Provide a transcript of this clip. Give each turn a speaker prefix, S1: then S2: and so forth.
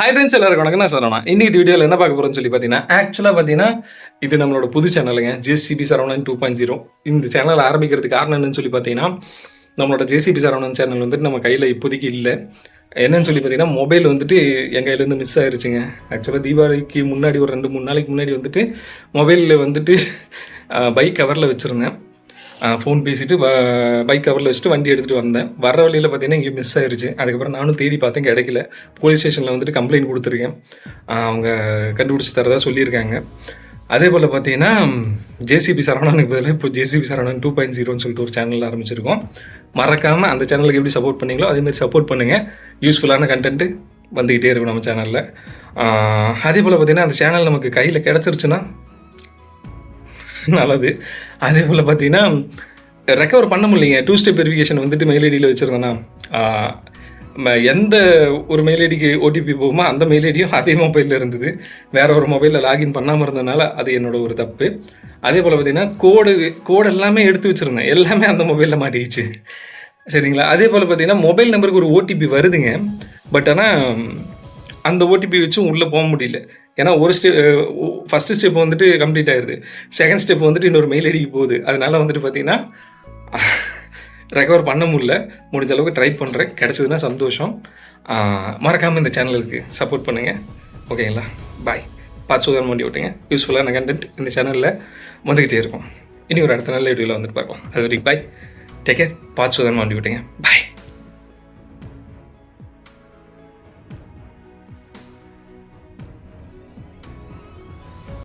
S1: Hi friends எல்லாருக்கும் வணக்கம். நான் சரவணா. இன்னைக்கு வீடியோவில் என்ன பார்க்க போகிறோம்னு சொல்லி பார்த்தீங்கன்னா ஆக்சுவலாக பார்த்தீங்கன்னா இது நம்மளோட புது சேனலுங்க JCB Saravanan two point zero இந்த சேனல் ஆரம்பிக்கிறதுக்கு காரணம் என்னன்னு சொல்லி பார்த்தீங்கன்னா நம்மளோட ஜேசிபி சரவணன் சேனல் வந்துட்டு நம்ம கையில் இப்போதைக்கு இல்லை. என்னன்னு சொல்லி பார்த்தீங்கன்னா மொபைல் வந்துட்டு என் கையிலேருந்து மிஸ் ஆயிருச்சுங்க. ஆக்சுவலாக தீபாவளிக்கு முன்னாடி ஒரு ரெண்டு மூணு நாளைக்கு முன்னாடி வந்துட்டு மொபைலில் வந்துட்டு பைக் கவரில் வச்சுருந்தேன். ஃபோன் பேசிட்டு பைக் கவரில் வச்சுட்டு வண்டி எடுத்துகிட்டு வந்தேன். வர வழியில் பார்த்தீங்கன்னா இங்கே மிஸ் ஆயிடுச்சு அதுக்கப்புறம் நானும் தேடி பார்த்தேன் கிடைக்கல. போலீஸ் ஸ்டேஷனில் வந்துட்டு கம்ப்ளைண்ட் கொடுத்துருக்கேன். அவங்க கண்டுபிடிச்சி தரதா சொல்லியிருக்காங்க. அதே போல் பார்த்தீங்கன்னா ஜேசிபி சரவணனுக்கு பதிலாக இப்போ ஜேசிபி சரவணன் டூ பாயிண்ட் ஜீரோன்னு சொல்லிட்டு ஒரு சேனல் ஆரம்பிச்சிருக்கோம். மறக்காமல் அந்த சேனலுக்கு எப்படி சப்போர்ட் பண்ணீங்களோ அதேமாதிரி சப்போர்ட் பண்ணுங்கள் யூஸ்ஃபுல்லான கண்டென்ட்டு வந்துக்கிட்டே இருக்கும் நம்ம சேனலில் அதே போல் பார்த்தீங்கன்னா அந்த சேனல் நமக்கு கையில் கிடச்சிருச்சுன்னா நல்லது. அதே போல் பார்த்தீங்கன்னா ரெக்கவர் பண்ண முடியலைங்க. டூ ஸ்டெப் வெரிஃபிகேஷன் வந்துட்டு மெயில் ஐடியில் வச்சுருந்தேன்னா எந்த ஒரு மெயில் ஐடிக்கு ஓடிபி போகுமோ அந்த மெயில் ஐடியும் அதே மொபைலில் இருந்தது. வேற ஒரு மொபைலில் லாகின் பண்ணாமல் இருந்ததுனால அது என்னோட ஒரு தப்பு. அதே போல் பார்த்தீங்கன்னா கோடு கோடு எல்லாமே எடுத்து வச்சுருந்தேன். எல்லாமே அந்த மொபைலில் மாட்டிக்கிச்சு. சரிங்களா? அதே போல் பார்த்தீங்கன்னா மொபைல் நம்பருக்கு ஒரு ஓடிபி வருதுங்க. பட் ஆனால் அந்த ஓடிபி வச்சும் உள்ளே போக முடியல. ஏன்னா ஒரு ஸ்டெப் ஃபஸ்ட்டு ஸ்டெப் வந்துட்டு கம்ப்ளீட் ஆயிடுது செகண்ட் ஸ்டெப் வந்துட்டு இன்னொரு மெயில் ஐடிக்கு போகுது. அதனால வந்துட்டு பார்த்தீங்கன்னா ரெக்கவர் பண்ண முடியல. முடிஞ்ச அளவுக்கு ட்ரை பண்ணுறேன் கிடச்சதுன்னா சந்தோஷம். மறக்காமல் இந்த சேனலுக்கு சப்போர்ட் பண்ணுங்கள் ஓகேங்களா பாய் பார்த்து சுதன் பண்ணி விட்டுங்க யூஸ்ஃபுல்லான கண்டென்ட் இந்த சேனலில் வந்துக்கிட்டே இருக்கும். இனி ஒரு அடுத்த நல்ல வீடியோவில் வந்துட்டு பார்க்கலாம். அது வரைக்கும் பாய் டேக் கேர் பார்த்து சுதன் பண்ணி விட்டுங்க பாய்